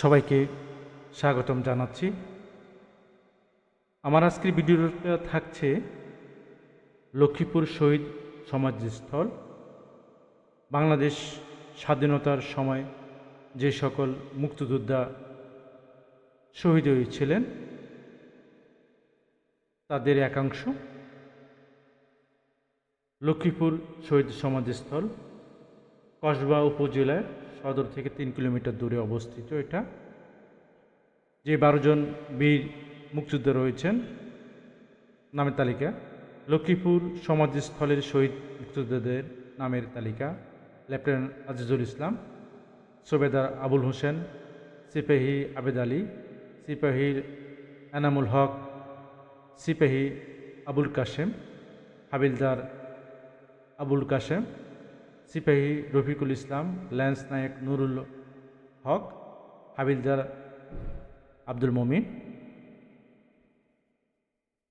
সবাইকে স্বাগতম জানাচ্ছি। আমার আজকের ভিডিওটা থাকছে লক্ষ্মীপুর শহীদ সমাধিস্থল। বাংলাদেশ স্বাধীনতার সময় যে সকল মুক্তিযোদ্ধা শহীদ হয়েছিলেন, তাদের একাংশ লক্ষ্মীপুর শহীদ সমাধিস্থল, কসবা উপজেলার সদর থেকে তিন কিলোমিটার দূরে অবস্থিত এটা। যে বারো জন বীর মুক্তিযোদ্ধা রয়েছেন, নামের তালিকা, লক্ষ্মীপুর সমাধিস্থলের শহীদ মুক্তিযোদ্ধাদের নামের তালিকা, লেফটেন্যান্ট আজিজুল ইসলাম, সোবেদার আবুল হোসেন, সিপাহী আবেদ আলী, সিপাহীর এনামুল হক, সিপাহী আবুল কাশেম, হাবিলদার আবুল কাশেম সিপাহী রফিকুল ইসলাম, ল্যান্স নায়ক নুরুল হক, হাবিলদার আব্দুল মমিন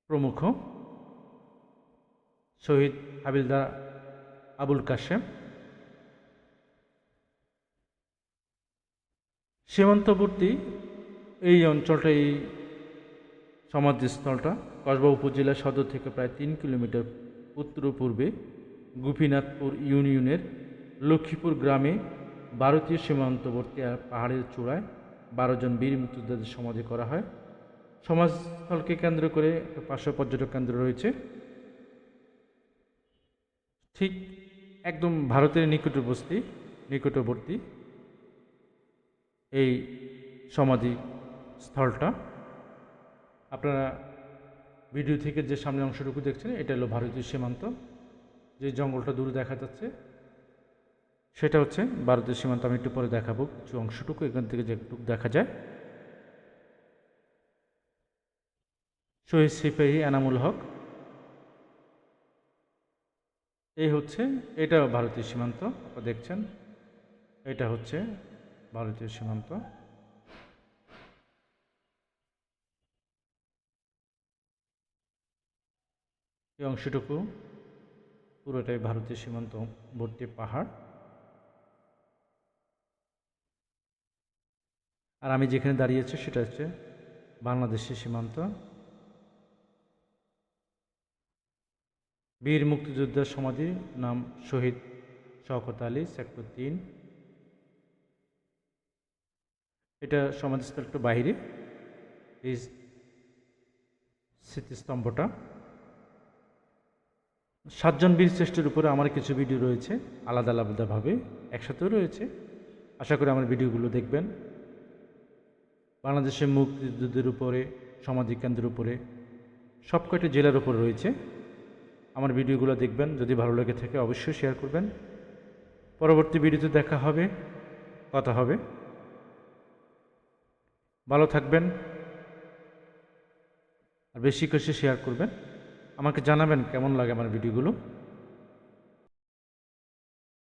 প্রমুখ, শহীদ হাবিলদার আবুল কাশেম। সীমান্তবর্তী এই অঞ্চলটা এই সমাধিস্থলটা। কসবা উপজেলা সদর থেকে প্রায় তিন কিলোমিটার উত্তর পূর্বে গোপীনাথপুর ইউনিয়নের লক্ষ্মীপুর গ্রামে ভারতীয় সীমান্তবর্তী পাহাড়ের চূড়ায় বারো জন বীর মুক্তিযোদ্ধাদের সমাধি করা হয়। সমাজস্থলকে কেন্দ্র করে একটা পার্শ্ব পর্যটক কেন্দ্র রয়েছে। ঠিক একদম ভারতের নিকটবর্তী নিকটবর্তী এই সমাধি স্থলটা। আপনারা ভিডিও থেকে যে সামনে অংশটুকু দেখছেন, এটা হলো ভারতীয় সীমান্ত। যে জঙ্গলটা দূরে দেখা যাচ্ছে, সেটা হচ্ছে ভারতের সীমান্ত। আমি একটু পরে দেখাবো কিছু অংশটুকু, এখান থেকে যেটুকু দেখা যায়। শহীদ সিপাহী এনামুল হক। এই হচ্ছে, এটা ভারতীয় সীমান্ত দেখছেন। এটা হচ্ছে ভারতীয় সীমান্ত। এই অংশটুকু পুরোটাই ভারতীয় সীমান্তবর্তী পাহাড়। আর আমি যেখানে দাঁড়িয়েছি সেটা হচ্ছে বাংলাদেশের সীমান্ত। বীর মুক্তিযোদ্ধার সমাধি নাম শহীদ শওকত আলী সেক্টর তিন এটা সমাধিস্থল একটু বাইরে এই স্মৃতিস্তম্ভটা। সাতজন বীর শ্রেষ্ঠের উপরে আমার কিছু ভিডিও রয়েছে, আলাদা আলাদাভাবে একসাথেও রয়েছে। আশা করি আমার ভিডিওগুলো দেখবেন। বাংলাদেশের মুক্তিযুদ্ধের উপরে সামাজিক কেন্দ্রের উপরে সব কয়টা জেলার উপরে রয়েছে। আমার ভিডিওগুলো দেখবেন, যদি ভালো লেগে থাকে অবশ্যই শেয়ার করবেন। পরবর্তী ভিডিওতে দেখা হবে, কথা হবে। ভালো থাকবেন, আর বেশি করে শেয়ার করবেন। আমাকে জানাবেন কেমন লাগে আমার ভিডিওগুলো?